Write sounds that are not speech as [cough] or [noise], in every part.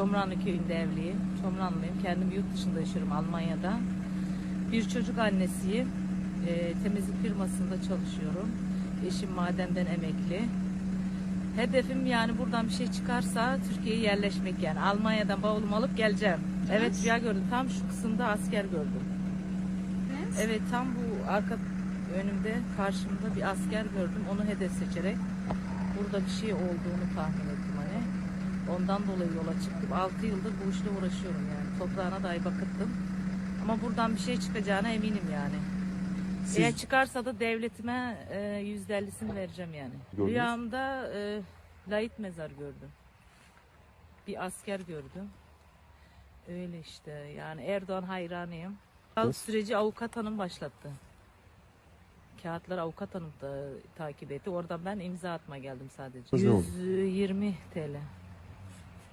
Çomranlı köyünde evliyim. Çomranlıyım. Kendim yurt dışında yaşıyorum Almanya'da. Bir çocuk annesiyim. Ee, temizlik firmasında çalışıyorum. Eşim madenden emekli. Hedefim yani buradan bir şey çıkarsa Türkiye'ye yerleşmek yani. Almanya'dan bavulumu alıp geleceğim. Evet rüya gördüm. Tam şu kısımda asker gördüm. Evet tam bu arka önümde karşımda bir asker gördüm. Onu hedef seçerek burada bir şey olduğunu tahmin ettim. Ondan dolayı yola çıktım. 6 yıldır bu işle uğraşıyorum yani. Toprağına dahi bakıttım. Ama buradan bir şey çıkacağına eminim yani. Siz Eğer çıkarsa da devletime e, yüzde ellisini vereceğim yani. Gördünüz? Rüyamda e, layık mezar gördüm. Bir asker gördüm. Öyle işte yani Erdoğan hayranıyım. Evet. Süreci avukat hanım başlattı. Kağıtları avukat hanım da takip etti. Oradan ben imza atma geldim sadece. Ne oldu? 120 TL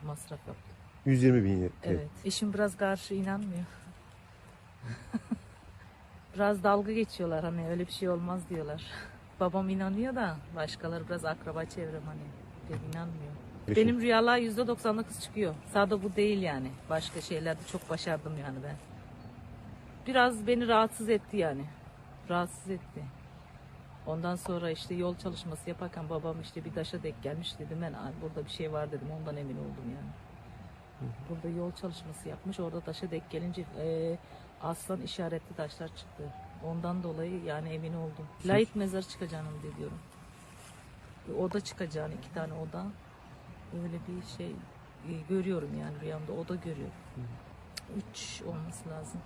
masraf yaptım. 120 bin lira. Evet. Eşim biraz karşı inanmıyor. [laughs] biraz dalga geçiyorlar hani öyle bir şey olmaz diyorlar. Babam inanıyor da başkaları biraz akraba çevrem hani pek inanmıyor. Peki. Benim rüyalar yüzde 99 çıkıyor. Sade bu değil yani. Başka şeylerde çok başardım yani ben. Biraz beni rahatsız etti yani. Rahatsız etti. Ondan sonra işte yol çalışması yaparken babam işte bir taşa denk gelmiş dedim ben "Aa, burada bir şey var dedim ondan emin oldum yani. Burada yol çalışması yapmış orada taşa denk gelince e, aslan işaretli taşlar çıktı. Ondan dolayı yani emin oldum. Layık mezar çıkacağını. Bir oda çıkacağını iki tane oda. Öyle bir şey e, görüyorum yani rüyamda oda görüyorum. Üç olması lazım.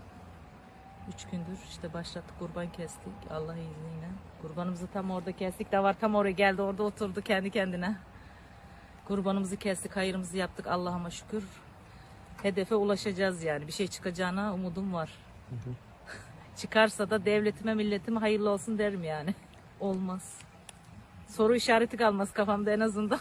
Üç gündür işte başlattık kurban kestik Allah izniyle. Kurbanımızı tam orada kestik de var tam oraya geldi orada oturdu kendi kendine. Kurbanımızı kestik hayırımızı yaptık Allah'ıma şükür. Hedefe ulaşacağız yani bir şey çıkacağına umudum var. [laughs] Çıkarsa da devletime milletime hayırlı olsun derim yani. [laughs] Olmaz. Soru işareti kalmaz kafamda en azından.